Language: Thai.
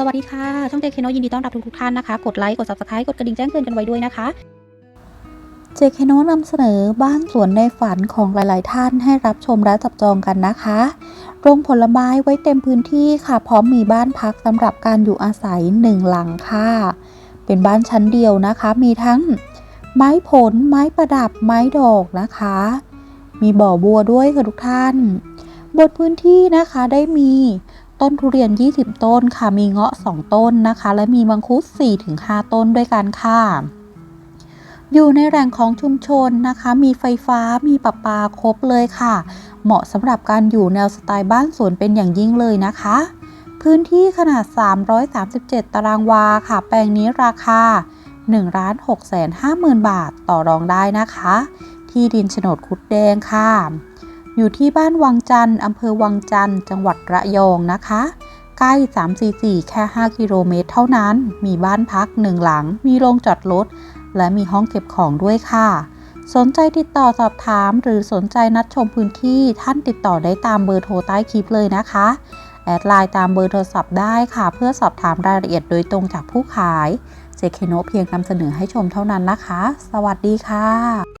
สวัสดีค่ะ ช่องเจคโนยินดีต้อนรับทุกๆท่านนะคะ กดไลค์ กด subscribe กดกระดิ่งแจ้งเตือนกันไว้ด้วยนะคะเจคโนนำเสนอบ้านสวนในฝันของหลาย ๆ ท่านให้รับชมและจับจองกันนะคะโรงผลไม้ไว้เต็มพื้นที่ค่ะ พร้อมมีบ้านพักสำหรับการอยู่อาศัยหนึ่งหลังค่ะ เป็นบ้านชั้นเดียวนะคะ มีทั้งไม้ผล ไม้ประดับ ไม้ดอกนะคะ มีบ่อบัวด้วยค่ะทุกท่าน บนพื้นที่นะคะได้มีต้นทุเรียน 20 ต้นค่ะ มีเงาะ 2 ต้นนะคะ และมีมังคุด 4-5 ต้นด้วยกันค่ะ อยู่ในแหล่งของชุมชนนะคะ มีไฟฟ้า มีประปาครบเลยค่ะ เหมาะสำหรับการอยู่แนวสไตล์บ้านสวนเป็นอย่างยิ่งเลยนะคะ พื้นที่ขนาด 337 ตารางวาค่ะ แปลงนี้ราคา1 6 5 0 0 0 0 บาทต่อรองได้นะคะ ที่ดินโฉนดคุดแดงค่ะ อยู่ที่บ้านวังจันทร์อำเภอวังจันทร์จังหวัดระยองนะคะ ใกล้ 344 แค่ 5 กิโลเมตรเท่านั้น มีบ้านพักหนึ่งหลัง มีโรงจอดรถ และมีห้องเก็บของด้วยค่ะ สนใจติดต่อสอบถาม หรือสนใจนัดชมพื้นที่ท่านติดต่อได้ตามเบอร์โทรใต้คลิปเลยนะคะ แอดไลน์ตามเบอร์โทรศัพท์ได้ค่ะ เพื่อสอบถามรายละเอียดโดยตรงจากผู้ขาย เจเคโนเพียงนำเสนอให้ชมเท่านั้นนะคะ สวัสดีค่ะ